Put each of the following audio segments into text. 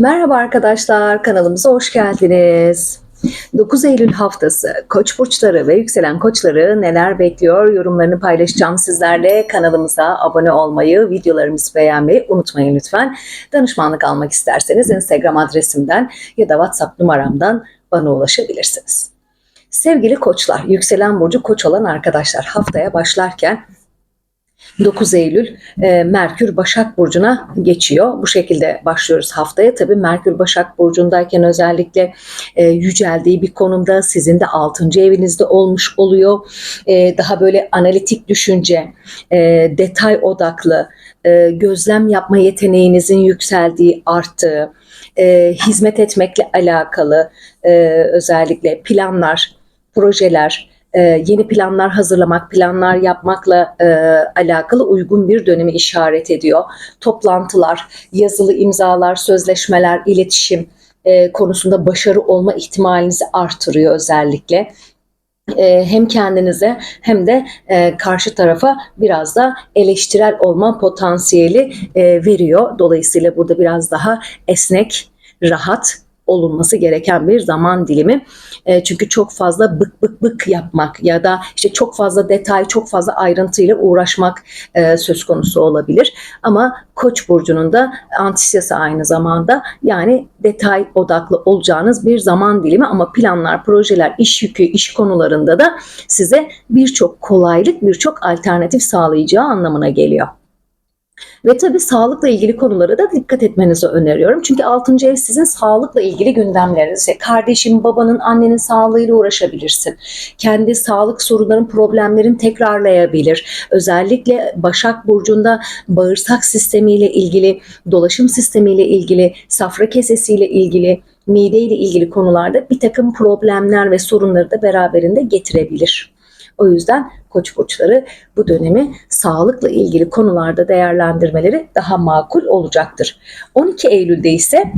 Merhaba arkadaşlar, kanalımıza hoş geldiniz. 9 Eylül haftası Koç burçları ve yükselen koçları neler bekliyor yorumlarını paylaşacağım sizlerle. Kanalımıza abone olmayı, videolarımızı beğenmeyi unutmayın lütfen. Danışmanlık almak isterseniz Instagram adresimden ya da WhatsApp numaramdan bana ulaşabilirsiniz. Sevgili koçlar, yükselen burcu koç olan arkadaşlar haftaya başlarken 9 Eylül e, Merkür Başak Burcu'na geçiyor. Bu şekilde başlıyoruz haftaya. Tabii Merkür Başak Burcu'ndayken özellikle e, yüceldiği bir konumda sizin de 6. evinizde olmuş oluyor. E, daha böyle analitik düşünce, e, detay odaklı, e, gözlem yapma yeteneğinizin yükseldiği, arttığı, e, hizmet etmekle alakalı e, özellikle planlar, projeler, e, yeni planlar hazırlamak, planlar yapmakla e, alakalı uygun bir dönemi işaret ediyor. Toplantılar, yazılı imzalar, sözleşmeler, iletişim e, konusunda başarı olma ihtimalinizi artırıyor özellikle. E, hem kendinize hem de e, karşı tarafa biraz da eleştirel olma potansiyeli e, veriyor. Dolayısıyla burada biraz daha esnek, rahat olunması gereken bir zaman dilimi. E, çünkü çok fazla bık bık bık yapmak ya da işte çok fazla detay, çok fazla ayrıntıyla uğraşmak e, söz konusu olabilir. Ama Koç burcunun da antisiyası aynı zamanda yani detay odaklı olacağınız bir zaman dilimi ama planlar, projeler, iş yükü, iş konularında da size birçok kolaylık, birçok alternatif sağlayacağı anlamına geliyor. Ve tabii sağlıkla ilgili konulara da dikkat etmenizi öneriyorum. Çünkü 6. ev sizin sağlıkla ilgili gündemleriniz. İşte kardeşin, babanın, annenin sağlığıyla uğraşabilirsin. Kendi sağlık sorunların, problemlerin tekrarlayabilir. Özellikle Başak Burcu'nda bağırsak sistemiyle ilgili, dolaşım sistemiyle ilgili, safra kesesiyle ilgili, mide ile ilgili konularda bir takım problemler ve sorunları da beraberinde getirebilir. O yüzden koç burçları bu dönemi sağlıkla ilgili konularda değerlendirmeleri daha makul olacaktır. 12 Eylül'de ise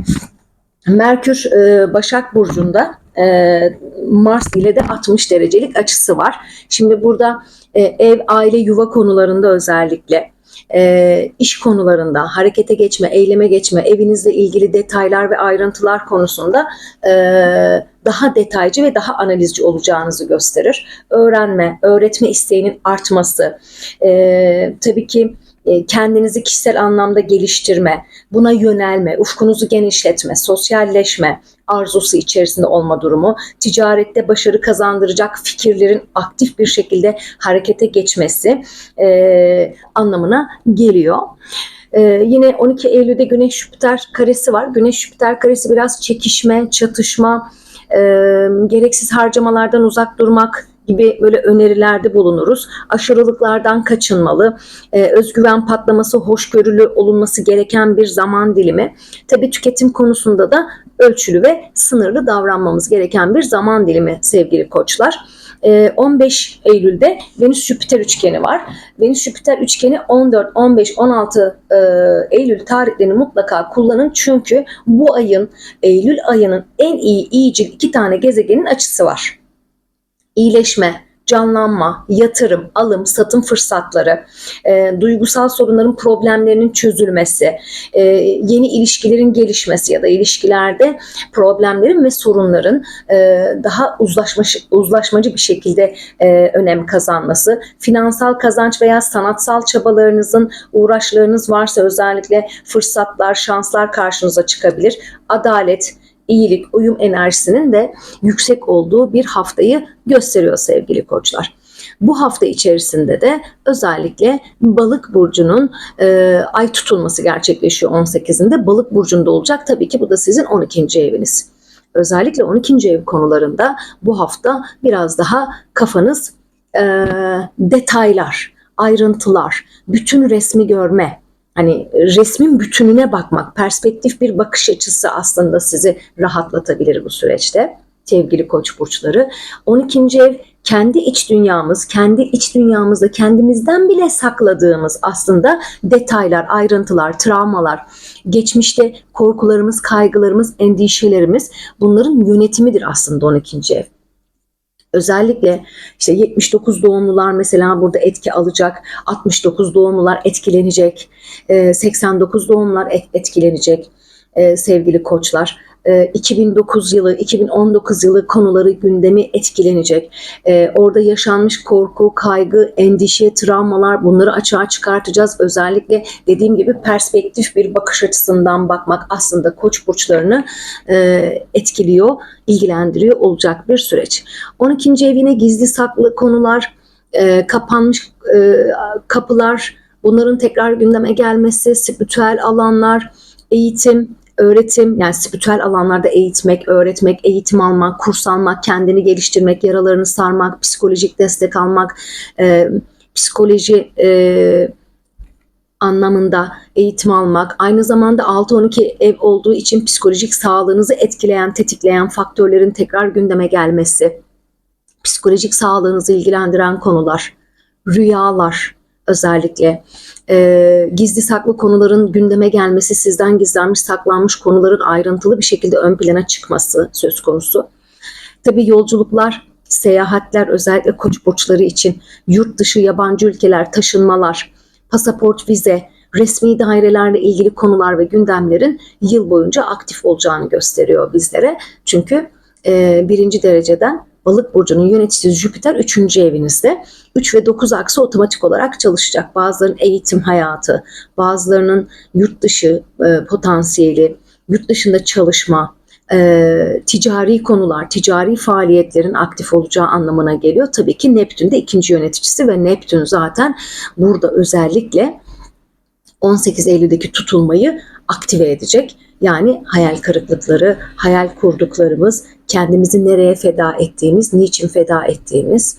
Merkür e, Başak Burcu'nda e, Mars ile de 60 derecelik açısı var. Şimdi burada e, ev, aile, yuva konularında özellikle e, iş konularında harekete geçme, eyleme geçme, evinizle ilgili detaylar ve ayrıntılar konusunda e, daha detaycı ve daha analizci olacağınızı gösterir. Öğrenme, öğretme isteğinin artması, e, tabii ki kendinizi kişisel anlamda geliştirme, buna yönelme, ufkunuzu genişletme, sosyalleşme arzusu içerisinde olma durumu, ticarette başarı kazandıracak fikirlerin aktif bir şekilde harekete geçmesi e, anlamına geliyor. Ee, yine 12 Eylül'de Güneş Jüpiter karesi var. Güneş Jüpiter karesi biraz çekişme, çatışma, e, gereksiz harcamalardan uzak durmak, gibi böyle önerilerde bulunuruz. Aşırılıklardan kaçınmalı, e, özgüven patlaması, hoşgörülü olunması gereken bir zaman dilimi. Tabii tüketim konusunda da ölçülü ve sınırlı davranmamız gereken bir zaman dilimi sevgili koçlar. 15 e, Eylül'de Venüs-Jüpiter üçgeni var. Venüs-Jüpiter üçgeni 14, 15, 16 Eylül tarihlerini mutlaka kullanın. Çünkü bu ayın, Eylül ayının en iyi iyicil iki tane gezegenin açısı var iyileşme, canlanma, yatırım, alım, satım fırsatları, e, duygusal sorunların problemlerinin çözülmesi, e, yeni ilişkilerin gelişmesi ya da ilişkilerde problemlerin ve sorunların e, daha uzlaşmacı, uzlaşmacı bir şekilde e, önem kazanması, finansal kazanç veya sanatsal çabalarınızın, uğraşlarınız varsa özellikle fırsatlar, şanslar karşınıza çıkabilir. Adalet, iyilik, uyum enerjisinin de yüksek olduğu bir haftayı gösteriyor sevgili koçlar. Bu hafta içerisinde de özellikle balık burcunun e, ay tutulması gerçekleşiyor 18'inde. Balık burcunda olacak. Tabii ki bu da sizin 12. eviniz. Özellikle 12. ev konularında bu hafta biraz daha kafanız e, detaylar, ayrıntılar, bütün resmi görme, hani resmin bütününe bakmak, perspektif bir bakış açısı aslında sizi rahatlatabilir bu süreçte sevgili koç burçları. 12. ev kendi iç dünyamız, kendi iç dünyamızda kendimizden bile sakladığımız aslında detaylar, ayrıntılar, travmalar, geçmişte korkularımız, kaygılarımız, endişelerimiz bunların yönetimidir aslında 12. ev. Özellikle işte 79 doğumlular mesela burada etki alacak, 69 doğumlular etkilenecek, 89 doğumlular etkilenecek. e, sevgili koçlar. E, 2009 yılı, 2019 yılı konuları gündemi etkilenecek. E, orada yaşanmış korku, kaygı, endişe, travmalar bunları açığa çıkartacağız. Özellikle dediğim gibi perspektif bir bakış açısından bakmak aslında koç burçlarını e, etkiliyor, ilgilendiriyor olacak bir süreç. 12. evine gizli saklı konular, e, kapanmış e, kapılar, bunların tekrar gündeme gelmesi, spiritüel alanlar, eğitim, öğretim yani spiritüel alanlarda eğitmek, öğretmek, eğitim almak, kurs almak, kendini geliştirmek, yaralarını sarmak, psikolojik destek almak, e, psikoloji e, anlamında eğitim almak, aynı zamanda 6-12 ev olduğu için psikolojik sağlığınızı etkileyen, tetikleyen faktörlerin tekrar gündeme gelmesi, psikolojik sağlığınızı ilgilendiren konular, rüyalar özellikle, e, gizli saklı konuların gündeme gelmesi, sizden gizlenmiş saklanmış konuların ayrıntılı bir şekilde ön plana çıkması söz konusu. Tabii yolculuklar, seyahatler özellikle koç burçları için yurt dışı yabancı ülkeler, taşınmalar, pasaport, vize, resmi dairelerle ilgili konular ve gündemlerin yıl boyunca aktif olacağını gösteriyor bizlere. Çünkü e, birinci dereceden balık burcunun yöneticisi Jüpiter 3. evinizde. 3 ve 9 aksı otomatik olarak çalışacak. Bazılarının eğitim hayatı, bazılarının yurt dışı e, potansiyeli, yurt dışında çalışma, e, ticari konular, ticari faaliyetlerin aktif olacağı anlamına geliyor. Tabii ki Neptün de ikinci yöneticisi ve Neptün zaten burada özellikle 18 Eylül'deki tutulmayı aktive edecek. Yani hayal kırıklıkları, hayal kurduklarımız, kendimizi nereye feda ettiğimiz, niçin feda ettiğimiz,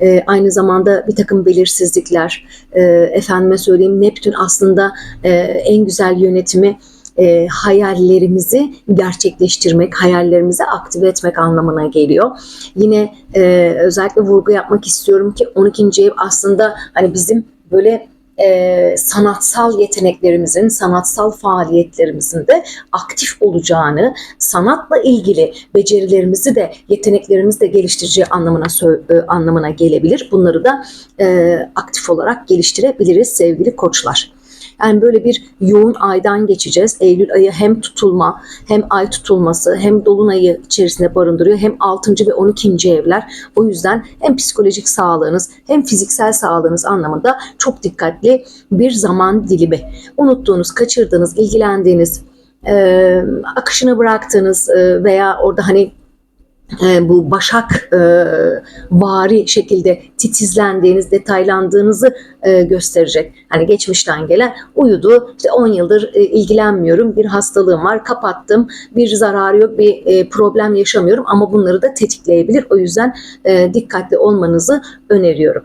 e, aynı zamanda bir takım belirsizlikler, e, efendime söyleyeyim Neptün aslında e, en güzel yönetimi e, hayallerimizi gerçekleştirmek, hayallerimizi aktive etmek anlamına geliyor. Yine e, özellikle vurgu yapmak istiyorum ki 12. ev aslında hani bizim böyle e, sanatsal yeteneklerimizin, sanatsal faaliyetlerimizin de aktif olacağını, sanatla ilgili becerilerimizi de, yeteneklerimizi de geliştireceği anlamına e, anlamına gelebilir. Bunları da e, aktif olarak geliştirebiliriz sevgili koçlar. Yani böyle bir yoğun aydan geçeceğiz. Eylül ayı hem tutulma, hem ay tutulması, hem dolunayı içerisinde barındırıyor. Hem 6. ve 12. evler. O yüzden hem psikolojik sağlığınız hem fiziksel sağlığınız anlamında çok dikkatli bir zaman dilimi. Unuttuğunuz, kaçırdığınız, ilgilendiğiniz, e, akışına bıraktığınız veya orada hani e, bu başak e, vari şekilde titizlendiğiniz, detaylandığınızı e, gösterecek. Hani geçmişten gelen uyudu, işte 10 yıldır e, ilgilenmiyorum, bir hastalığım var, kapattım, bir zararı yok, bir problem yaşamıyorum ama bunları da tetikleyebilir. O yüzden dikkatli olmanızı öneriyorum.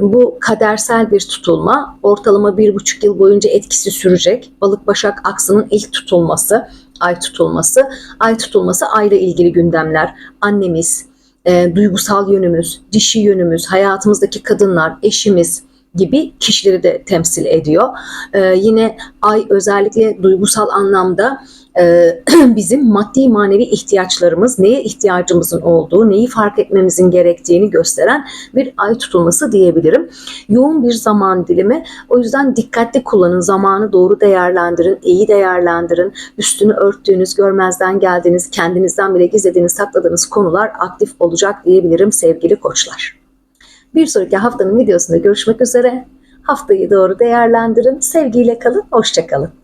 Bu kadersel bir tutulma ortalama bir buçuk yıl boyunca etkisi sürecek. Balık Başak aksının ilk tutulması, ay tutulması. Ay tutulması ayla ilgili gündemler, annemiz, e, duygusal yönümüz, dişi yönümüz, hayatımızdaki kadınlar, eşimiz gibi kişileri de temsil ediyor. Ee, yine ay özellikle duygusal anlamda e, bizim maddi manevi ihtiyaçlarımız, neye ihtiyacımızın olduğu, neyi fark etmemizin gerektiğini gösteren bir ay tutulması diyebilirim. Yoğun bir zaman dilimi. O yüzden dikkatli kullanın, zamanı doğru değerlendirin, iyi değerlendirin. Üstünü örttüğünüz, görmezden geldiğiniz, kendinizden bile gizlediğiniz, sakladığınız konular aktif olacak diyebilirim sevgili koçlar. Bir sonraki haftanın videosunda görüşmek üzere. Haftayı doğru değerlendirin. Sevgiyle kalın, hoşçakalın.